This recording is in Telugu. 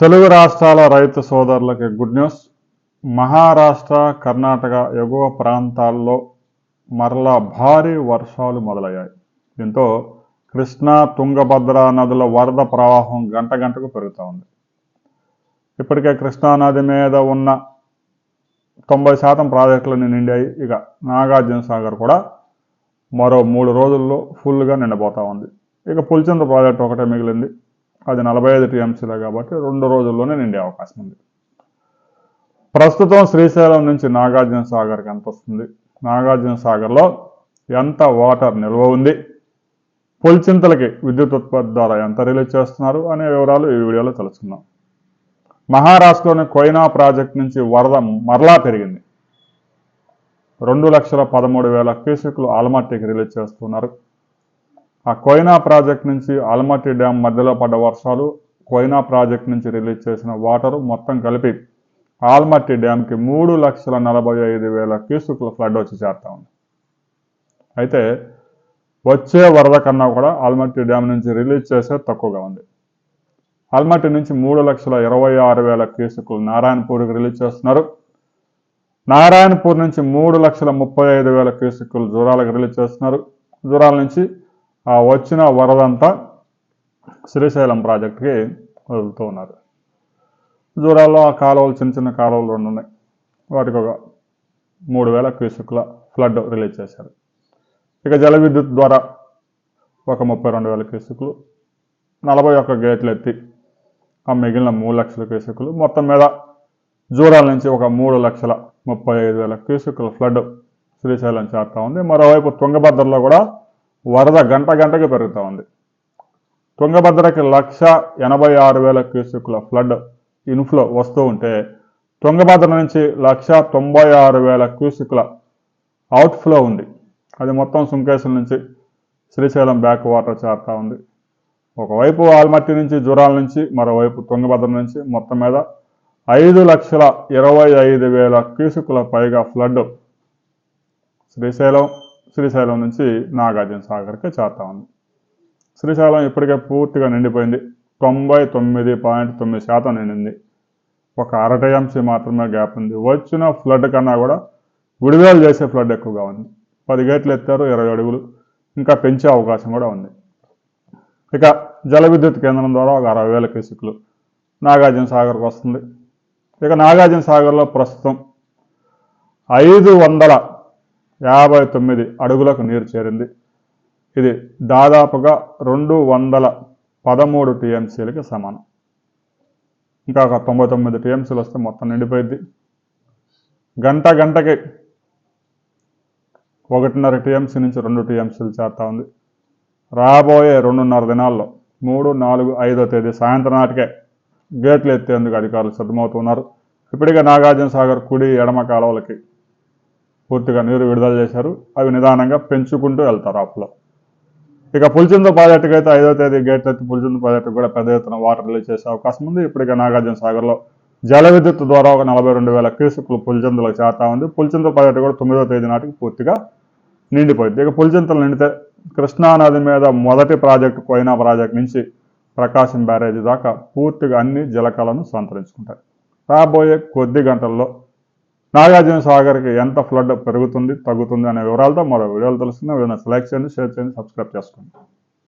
తెలుగు రాష్ట్రాల రైతు సోదరులకి గుడ్ న్యూస్. మహారాష్ట్ర కర్ణాటక ఎగువ ప్రాంతాల్లో మరలా భారీ వర్షాలు మొదలయ్యాయి. దీంతో కృష్ణా తుంగభద్ర నదుల వరద ప్రవాహం గంట గంటకు పెరుగుతూ ఉంది. ఇప్పటికే కృష్ణా నది మీద ఉన్న తొంభై శాతం ప్రాజెక్టులు నిండాయి ఇక నాగార్జున సాగర్ కూడా మరో మూడు రోజుల్లో ఫుల్గా నిండబోతా ఉంది. ఇక పులిచంద్ర ప్రాజెక్టు ఒకటే మిగిలింది. అది నలభై ఐదు టీఎంసీలే కాబట్టి రెండు రోజుల్లోనే నిండే అవకాశం ఉంది. ప్రస్తుతం శ్రీశైలం నుంచి నాగార్జున సాగర్కి ఎంత వస్తుంది? నాగార్జున సాగర్లో ఎంత వాటర్ నిల్వ ఉంది? పులిచింతలకి విద్యుత్ ఉత్పత్తి ద్వారా ఎంత రిలీజ్ చేస్తున్నారు అనే వివరాలు ఈ వీడియోలో తెలుసుకుందాం. మహారాష్ట్రలోని కొయినా ప్రాజెక్ట్ నుంచి వరద మరలా పెరిగింది. రెండు లక్షల పదమూడు వేల క్యూసెక్లు ఆల్మట్టికి రిలీజ్ చేస్తున్నారు. ఆ కోయినా ప్రాజెక్ట్ నుంచి ఆల్మట్టి డ్యామ్ మధ్యలో పడ్డ వర్షాలు కోయినా ప్రాజెక్ట్ నుంచి రిలీజ్ చేసిన వాటర్ మొత్తం కలిపి ఆల్మట్టి డ్యామ్కి మూడు లక్షల నలభై ఐదు వేల క్యూసుకుల ఫ్లడ్ వచ్చి చేరుతా ఉంది. అయితే వచ్చే వరద కన్నా కూడా ఆల్మట్టి డ్యామ్ నుంచి రిలీజ్ చేసే తక్కువగా ఉంది. ఆల్మట్టి నుంచి మూడు లక్షల ఇరవై ఆరు వేల క్యూసుకులు నారాయణపూర్కి రిలీజ్ చేస్తున్నారు. నారాయణపూర్ నుంచి మూడు లక్షల ముప్పై ఐదు వేల క్యూసుకులు జూరాలకు రిలీజ్ చేస్తున్నారు. జూరాల నుంచి ఆ వచ్చిన వరదంతా శ్రీశైలం ప్రాజెక్టుకి వదులుతూ ఉన్నారు. జూరాల్లో ఆ కాలువలు చిన్న చిన్న కాలువలు రెండు ఉన్నాయి. వాటికి ఒక మూడు వేల క్యూసెక్ల ఫ్లడ్ రిలీజ్ చేశారు. ఇక జల విద్యుత్ ద్వారా ఒక ముప్పై రెండు వేల క్యూసెక్లు నలభై ఒక్క గేట్లు ఎత్తి ఆ మిగిలిన మూడు లక్షల క్యూసెక్లు మొత్తం మీద జూరాల నుంచి ఒక మూడు లక్షల ముప్పై ఐదు వేల క్యూసెక్ల ఫ్లడ్ శ్రీశైలం చేరుతూ ఉంది. మరోవైపు తుంగభద్రలో కూడా వరద గంట గంటకు పెరుగుతూ ఉంది. తుంగభద్రకి లక్ష ఎనభై ఆరు వేల క్యూసెక్ల ఫ్లడ్ ఇన్ఫ్లో వస్తూ ఉంటే తుంగభద్ర నుంచి లక్ష తొంభై ఆరు వేల క్యూసెక్ల అవుట్ఫ్లో ఉంది. అది మొత్తం సుంకేశం నుంచి శ్రీశైలం బ్యాక్ వాటర్ చేరుతా ఉంది. ఒకవైపు ఆల్మట్టి నుంచి జూరాల నుంచి మరోవైపు తుంగభద్ర నుంచి మొత్తం మీద ఐదు లక్షల ఇరవై ఐదు వేల క్యూసెక్ల పైగా ఫ్లడ్ శ్రీశైలం శ్రీశైలం నుంచి నాగార్జున సాగర్కి చేరుతా ఉంది. శ్రీశైలం ఇప్పటికే పూర్తిగా నిండిపోయింది. తొంభై తొమ్మిది పాయింట్ తొమ్మిది శాతం నిండింది. ఒక అరటయాంశి మాత్రమే గ్యాప్ ఉంది. వచ్చిన ఫ్లడ్ కన్నా కూడా విడుదల చేసే ఫ్లడ్ ఎక్కువగా ఉంది. పది గేట్లు ఎత్తారు ఇరవై అడుగులు. ఇంకా పెంచే అవకాశం కూడా ఉంది. ఇక జల విద్యుత్ కేంద్రం ద్వారా ఒక అరవై వేల క్యూసిక్లు నాగార్జున సాగర్కి వస్తుంది. ఇక నాగార్జున సాగర్లో ప్రస్తుతం ఐదు వందల యాభై తొమ్మిది అడుగులకు నీరు చేరింది. ఇది దాదాపుగా రెండు వందల పదమూడు టీఎంసీలకి సమానం. ఇంకా ఒక తొంభై తొమ్మిది టీఎంసీలు వస్తే మొత్తం నిండిపోయింది గంట గంటకి ఒకటిన్నర టీఎంసీ నుంచి రెండు టీఎంసీలు చేరుతా ఉంది. రాబోయే రెండున్నర దినాల్లో మూడు నాలుగు ఐదో తేదీ సాయంత్రం నాటికే గేట్లు ఎత్తేందుకు అధికారులు సిద్ధమవుతున్నారు ఇప్పటికే నాగార్జున సాగర్ కుడి ఎడమ కాలువలకి పూర్తిగా నీరు విడుదల చేశారు. అవి నిదానంగా పెంచుకుంటూ వెళ్తారు అప్లో ఇక పులిచింద ప్రాజెక్టుకి అయితే ఐదో తేదీ గేట్ ఎత్తి పులిచింద ప్రాజెక్టు కూడా పెద్ద ఎత్తున వాటర్ రిలీజ్ చేసే అవకాశం ఉంది. ఇప్పటికే నాగార్జున సాగర్లో జల విద్యుత్ ద్వారా ఒక నలభై రెండు వేల క్యూసెక్లు పులిచింతలకు చేరుతా ఉంది. పులిచింత ప్రాజెక్టు కూడా తొమ్మిదో తేదీ నాటికి పూర్తిగా నిండిపోయింది. ఇక పులిచింతలు నిండితే కృష్ణానది మీద మొదటి ప్రాజెక్టు కోయినా ప్రాజెక్ట్ నుంచి ప్రకాశం బ్యారేజీ దాకా పూర్తిగా అన్ని జలకాలను సంతరించుకుంటాయి. రాబోయే కొద్ది గంటల్లో నాగార్జున సాగర్కి ఎంత ఫ్లడ్ పెరుగుతుంది తగ్గుతుంది అనే వివరాలతో మరో వీడియోలు తెలుస్తుంది వీడియోని సెలెక్ట్ చేయండి షేర్ చేయండి సబ్స్క్రైబ్ చేసుకోండి.